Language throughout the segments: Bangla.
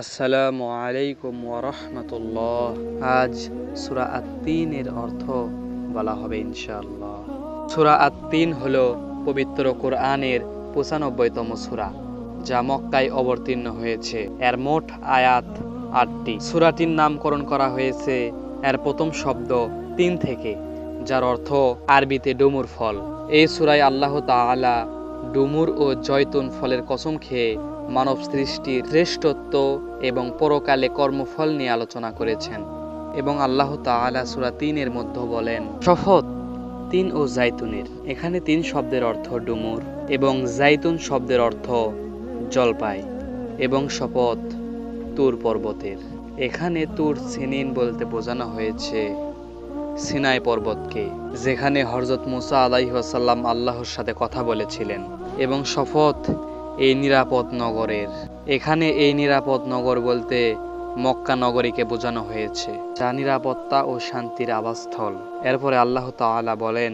আসসালামু আলাইকুম ওরহমতুল্লাহ আজ সুরা আত্মিনের অর্থ বলা হবে ইনশাআল্লাহ। সুরা আত্মিন হল পবিত্র কোরআনের পঁচানব্বইতম সুরা, যা মক্কায় অবতীর্ণ হয়েছে। এর মোট আয়াত আটটি। সুরাটির নামকরণ করা হয়েছে এর প্রথম শব্দ তিন থেকে, যার অর্থ আরবিতে ডুমুর ফল। এই সুরায় আল্লাহ তাআলা ডুমুর ও জয়তুন ফলের কসম খেয়ে মানব সৃষ্টির শ্রেষ্ঠত্ব এবং পরকালে কর্মফল নিয়ে আলোচনা করেছেন এবং আল্লাহ তাআলা সূরা তিনের মধ্যে বলেন, শপথ তিন ও জাইতুনের এখানে তিন শব্দের অর্থ ডুমুর এবং জাইতুন শব্দের অর্থ জলপাই এবং শপথ তুর পর্বতের। এখানে তুর সিনিন বলতে বোঝানো হয়েছে সিনাই পর্বতকে, যেখানে হরজত মুসা আলাইহাসাল্লাম আল্লাহর সাথে কথা বলেছিলেন। এবং শপথ এই নিরাপদ নগরের। এখানে এই নিরাপদ নগর বলতে মক্কা নগরীকে বোঝানো হয়েছে, যা নিরাপত্তা ও শান্তির আবাসস্থল। এরপরে আল্লাহ তাআলা বলেন,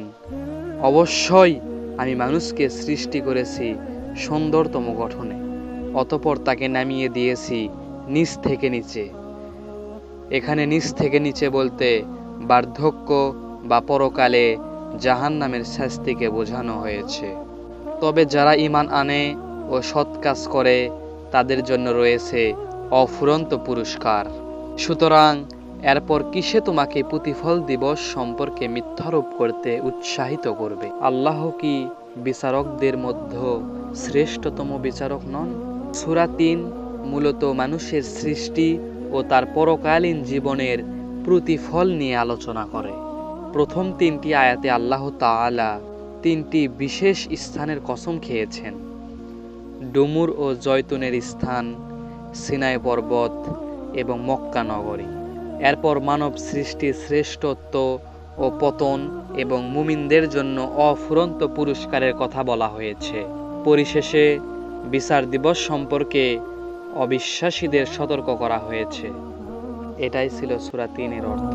অবশ্যই আমি মানুষকে সৃষ্টি করেছি সুন্দরতম গঠনে, অতপর তাকে নামিয়ে দিয়েছি নিচ থেকে নিচে। এখানে নিচ থেকে নিচে বলতে বার্ধক্য বা পরকালে জাহান নামের শাস্তিকে বোঝানো হয়েছে। তবে যারা ইমান আনে ও সৎ কাজ করে, তাদের জন্য রয়েছে অফুরন্ত পুরস্কার। সুতরাং এরপর কিসে তোমাকে প্রতিফল দিবস সম্পর্কে মিথ্যারোপ করতে উৎসাহিত করবে? আল্লাহ কি বিচারকদের মধ্যে শ্রেষ্ঠতম বিচারক নন? সুরা তিন মূলত মানুষের সৃষ্টি ও তার পরকালীন জীবনের প্রতিফল নিয়ে আলোচনা করে। প্রথম তিনটি আয়াতে আল্লাহ তাআলা তিনটি বিশেষ স্থানের কসম খেয়েছেন। ডুমুর ও জয়তুনের স্থান, সিনাই পর্বত এবং মক্কা নগরী। এরপর মানব সৃষ্টির শ্রেষ্ঠত্ব ও পতন এবং মুমিনদের জন্য অফুরন্ত পুরস্কারের কথা বলা হয়েছে। পরিশেষে বিচার দিবস সম্পর্কে অবিশ্বাসীদের সতর্ক করা হয়েছে। এটাই ছিল সুরা তিনের অর্থ।